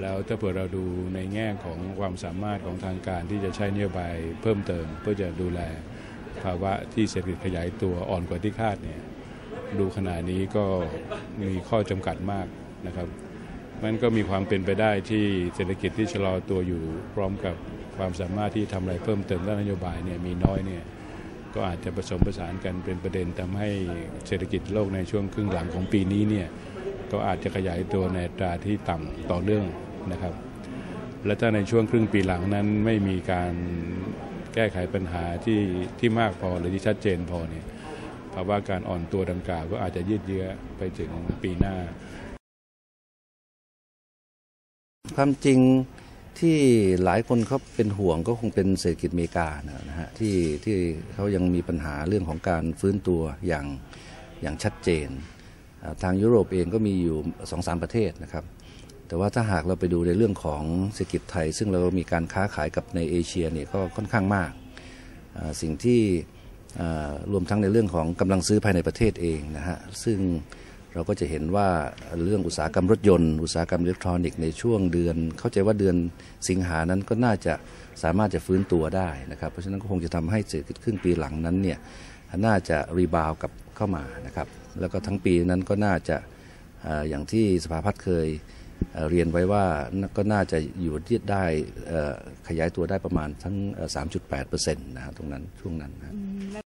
แล้วถ้าเผื่อเราดูในแง่ของความสามารถของทางการที่จะใช้นโยบายเพิ่มเติม เพื่อจะดูแลภาวะที่เศรษฐกิจขยายตัวอ่อนกว่าที่คาดเนี่ยดูขณะนี้ก็มีข้อจำกัดมากนะครับมันก็มีความเป็นไปได้ที่เศรษฐกิจที่ชะลอตัวอยู่ พร้อมกับความสามารถที่ทำอะไรเพิ่มเติมด้านนโยบายเนี่ยมีน้อยเนี่ยก็อาจจะผสมผสานกันเป็นประเด็นทำให้เศรษฐกิจโลกในช่วงครึ่งหลังของปีนี้เนี่ย ก็อาจจะขยายตัวในตราที่ต่ำต่อเนื่องนะครับ และถ้าในช่วงครึ่งปีหลังนั้นไม่มีการแก้ไขปัญหาที่ที่มากพอหรือที่ชัดเจนพอเนี่ยภาวะการอ่อนตัวดังกล่าวก็อาจจะยืดเยื้อไปถึงปีหน้า ความจริงที่หลายคนเขาเป็นห่วงก็คงเป็นเศรษฐกิจอเมริกานะฮะที่ที่เขายังมีปัญหาเรื่องของการฟื้นตัวอย่างอย่างชัดเจน ทางยุโรปเองก็มีอยู่สองสามประเทศนะครับ แต่ว่าถ้าหากเราไปดูในเรื่องของเศรษฐกิจไทย ซึ่งเรามีการค้าขายกับในเอเชียเนี่ยก็ค่อนข้างมาก สิ่งที่รวมทั้งในเรื่องของกำลังซื้อภายในประเทศเองนะฮะ ซึ่งเราก็จะเห็นว่าเรื่องอุตสาหกรรมรถยนต์ อุตสาหกรรมอิเล็กทรอนิกส์ในช่วงเดือน เข้าใจว่าเดือนสิงหานั้นก็น่าจะสามารถจะฟื้นตัวได้นะครับ เพราะฉะนั้นก็คงจะทำให้เศรษฐกิจครึ่งปีหลังนั้นเนี่ย น่าจะรีบาวกับเข้ามานะครับแล้วก็ทั้งปีนั้นก็น่าจะอย่างที่สภาพัฒน์เคยเรียนไว้ว่าก็น่าจะอยู่ที่ได้ขยายตัวได้ประมาณทั้งเอ่อ3.8%นะครับตรงนั้นช่วงนั้นนะ